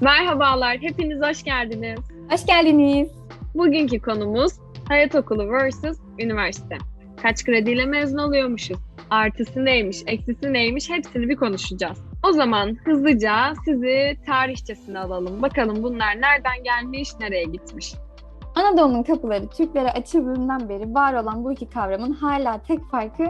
Merhabalar, hepiniz hoş geldiniz. Hoş geldiniz. Bugünkü konumuz Hayat Okulu vs. Üniversite. Kaç krediyle mezun oluyormuşuz? Artısı neymiş, eksisi neymiş hepsini bir konuşacağız. O zaman hızlıca sizi tarihçesine alalım. Bakalım bunlar nereden gelmiş, nereye gitmiş? Anadolu'nun kapıları Türklere açıldığından beri var olan bu iki kavramın hala tek farkı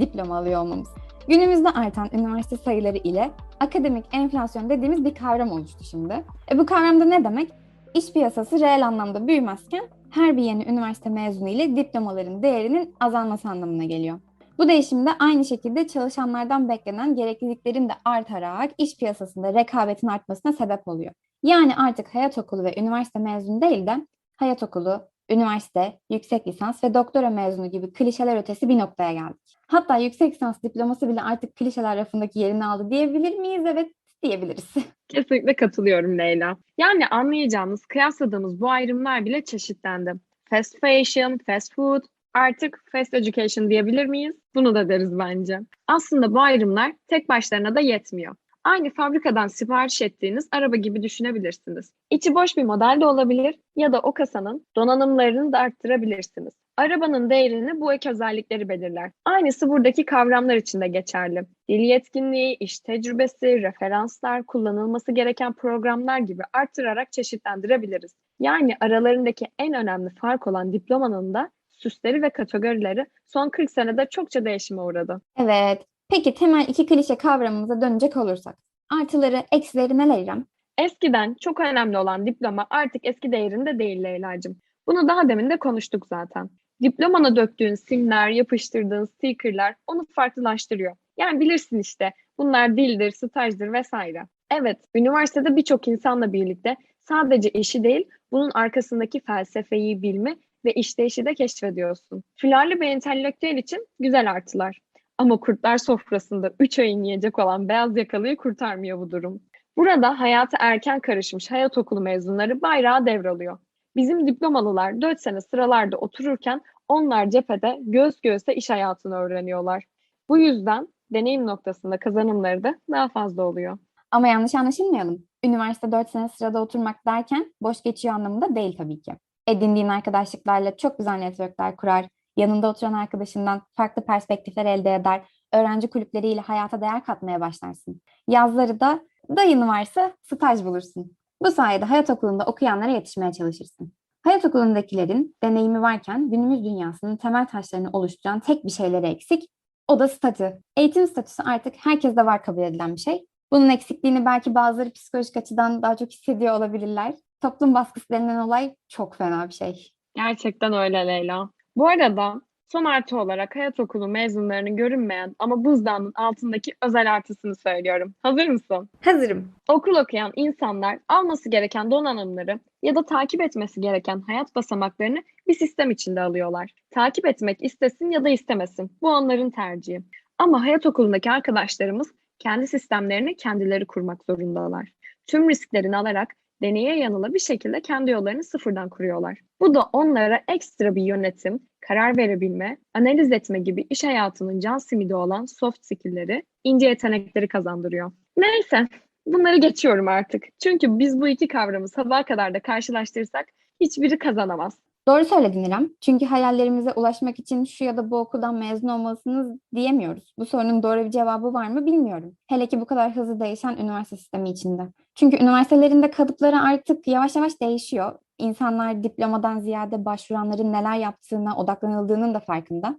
diploma alıyor olmamız. Günümüzde artan üniversite sayıları ile akademik enflasyon dediğimiz bir kavram oluştu şimdi. E bu kavramda ne demek? İş piyasası reel anlamda büyümezken her bir yeni üniversite mezunu ile diplomaların değerinin azalması anlamına geliyor. Bu değişimde aynı şekilde çalışanlardan beklenen gerekliliklerin de artarak iş piyasasında rekabetin artmasına sebep oluyor. Yani artık hayat okulu ve üniversite mezunu değil de hayat okulu, üniversite, yüksek lisans ve doktora mezunu gibi klişeler ötesi bir noktaya geldik. Hatta yüksek lisans diploması bile artık klişeler rafındaki yerini aldı diyebilir miyiz? Evet diyebiliriz. Kesinlikle katılıyorum Leyla. Yani anlayacağımız, kıyasladığımız bu ayrımlar bile çeşitlendi. Fast fashion, fast food, artık fast education diyebilir miyiz? Bunu da deriz bence. Aslında bu ayrımlar tek başlarına da yetmiyor. Aynı fabrikadan sipariş ettiğiniz araba gibi düşünebilirsiniz. İçi boş bir model de olabilir ya da o kasanın donanımlarını da arttırabilirsiniz. Arabanın değerini bu ek özellikleri belirler. Aynısı buradaki kavramlar için de geçerli. Dil yetkinliği, iş tecrübesi, referanslar, kullanılması gereken programlar gibi arttırarak çeşitlendirebiliriz. Yani aralarındaki en önemli fark olan diplomanın da süsleri ve kategorileri son 40 senede çokça değişime uğradı. Evet. Peki temel iki klişe kavramımıza dönecek olursak. Artıları, eksileri neler İrem? Eskiden çok önemli olan diploma artık eski değerinde değil Leyla'cığım. Bunu daha demin de konuştuk zaten. Diplomana döktüğün simler, yapıştırdığın stickerlar onu farklılaştırıyor. Yani bilirsin işte bunlar dildir, stajdır vesaire. Evet, üniversitede birçok insanla birlikte sadece işi değil, bunun arkasındaki felsefeyi, bilme ve işleyişi de keşfediyorsun. Filarlı bir entelektüel için güzel artılar. Ama kurtlar sofrasında 3 ayın yiyecek olan beyaz yakalıyı kurtarmıyor bu durum. Burada hayata erken karışmış hayat okulu mezunları bayrağı devralıyor. Bizim diplomalılar 4 sene sıralarda otururken onlar cephede göz göğüse iş hayatını öğreniyorlar. Bu yüzden deneyim noktasında kazanımları da daha fazla oluyor. Ama yanlış anlaşılmayalım. Üniversite 4 sene sırada oturmak derken boş geçiyor anlamında değil tabii ki. Edindiğin arkadaşlıklarla çok güzel networkler kurar, yanında oturan arkadaşından farklı perspektifler elde eder, öğrenci kulüpleriyle hayata değer katmaya başlarsın. Yazları da dayın varsa staj bulursun. Bu sayede hayat okulunda okuyanlara yetişmeye çalışırsın. Hayat okulundakilerin deneyimi varken günümüz dünyasının temel taşlarını oluşturan tek bir şeyleri eksik. O da statü. Eğitim statüsü artık herkeste var kabul edilen bir şey. Bunun eksikliğini belki bazıları psikolojik açıdan daha çok hissediyor olabilirler. Toplum baskısı denilen olay çok fena bir şey. Gerçekten öyle Leyla. Bu arada son artı olarak hayat okulu mezunlarının görünmeyen ama buzdağının altındaki özel artısını söylüyorum. Hazır mısın? Hazırım. Okul okuyan insanlar alması gereken donanımları ya da takip etmesi gereken hayat basamaklarını bir sistem içinde alıyorlar. Takip etmek istesin ya da istemesin. Bu onların tercihi. Ama hayat okulundaki arkadaşlarımız kendi sistemlerini kendileri kurmak zorundalar. Tüm risklerini alarak deneye yanıla bir şekilde kendi yollarını sıfırdan kuruyorlar. Bu da onlara ekstra bir yönetim, karar verebilme, analiz etme gibi iş hayatının can simidi olan soft skill'leri, ince yetenekleri kazandırıyor. Neyse, bunları geçiyorum artık. Çünkü biz bu iki kavramı sabaha kadar da karşılaştırırsak hiçbiri kazanamaz. Doğru söyledin İrem. Çünkü hayallerimize ulaşmak için şu ya da bu okuldan mezun olmalısınız diyemiyoruz. Bu sorunun doğru bir cevabı var mı bilmiyorum. Hele ki bu kadar hızlı değişen üniversite sistemi içinde. Çünkü üniversitelerinde kalıpları artık yavaş yavaş değişiyor. İnsanlar diplomadan ziyade başvuranların neler yaptığına odaklanıldığının da farkında.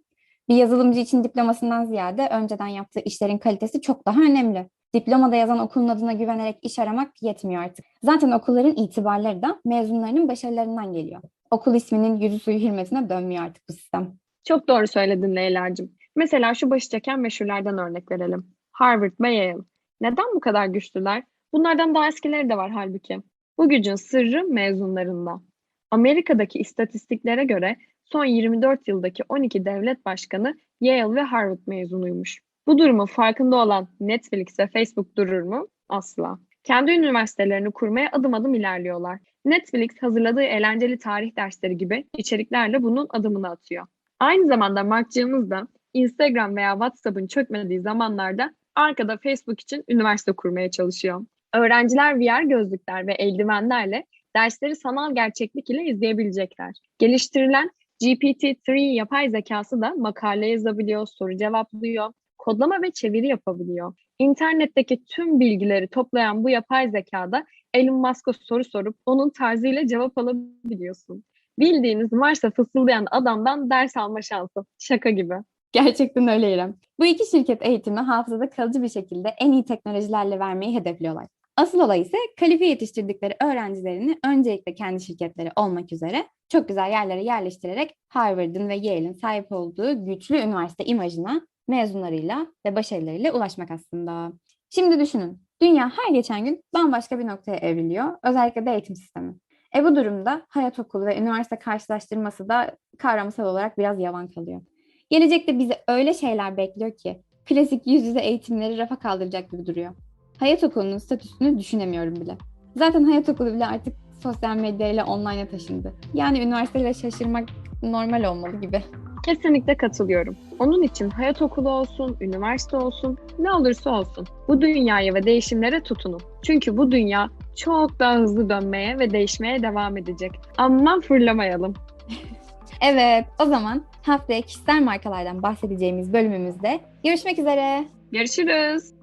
Bir yazılımcı için diplomasından ziyade önceden yaptığı işlerin kalitesi çok daha önemli. Diplomada yazan okulun adına güvenerek iş aramak yetmiyor artık. Zaten okulların itibarları da mezunlarının başarılarından geliyor. Okul isminin yüzü suyu hürmetine dönmüyor artık bu sistem. Çok doğru söyledin Leyla'cığım. Mesela şu başı çeken meşhurlardan örnek verelim. Harvard ve Yale. Neden bu kadar güçlüler? Bunlardan daha eskileri de var halbuki. Bu gücün sırrı mezunlarında. Amerika'daki istatistiklere göre son 24 yıldaki 12 devlet başkanı Yale ve Harvard mezunuymuş. Bu durumun farkında olan Netflix ve Facebook durur mu? Asla. Kendi üniversitelerini kurmaya adım adım ilerliyorlar. Netflix hazırladığı eğlenceli tarih dersleri gibi içeriklerle bunun adımını atıyor. Aynı zamanda Markcığımız da Instagram veya WhatsApp'ın çökmediği zamanlarda arkada Facebook için üniversite kurmaya çalışıyor. Öğrenciler VR gözlükler ve eldivenlerle dersleri sanal gerçeklik ile izleyebilecekler. Geliştirilen GPT-3 yapay zekası da makale yazabiliyor, soru cevaplıyor, kodlama ve çeviri yapabiliyor. İnternetteki tüm bilgileri toplayan bu yapay zekada Elon Musk'a soru sorup onun tarzıyla cevap alabiliyorsun. Bildiğiniz Mars'a fısıldayan adamdan ders alma şansı. Şaka gibi. Gerçekten öyle İrem. Bu iki şirket eğitimi hafızada kalıcı bir şekilde en iyi teknolojilerle vermeyi hedefliyorlar. Asıl olay ise kalifiye yetiştirdikleri öğrencilerini öncelikle kendi şirketleri olmak üzere çok güzel yerlere yerleştirerek Harvard'ın ve Yale'in sahip olduğu güçlü üniversite imajına mezunlarıyla ve başarılarıyla ulaşmak aslında. Şimdi düşünün, dünya her geçen gün bambaşka bir noktaya evriliyor, özellikle de eğitim sistemi. E bu durumda hayat okulu ve üniversite karşılaştırması da kavramsal olarak biraz yavan kalıyor. Gelecekte bizi öyle şeyler bekliyor ki klasik yüz yüze eğitimleri rafa kaldıracak gibi duruyor. Hayat okulunun statüsünü düşünemiyorum bile. Zaten hayat okulu bile artık sosyal medyayla online'a taşındı. Yani üniversiteyle şaşırmak normal olmalı gibi. Kesinlikle katılıyorum. Onun için hayat okulu olsun, üniversite olsun, ne olursa olsun bu dünyaya ve değişimlere tutunun. Çünkü bu dünya çok daha hızlı dönmeye ve değişmeye devam edecek. Aman fırlamayalım. Evet, o zaman haftaya kişisel markalardan bahsedeceğimiz bölümümüzde görüşmek üzere. Görüşürüz.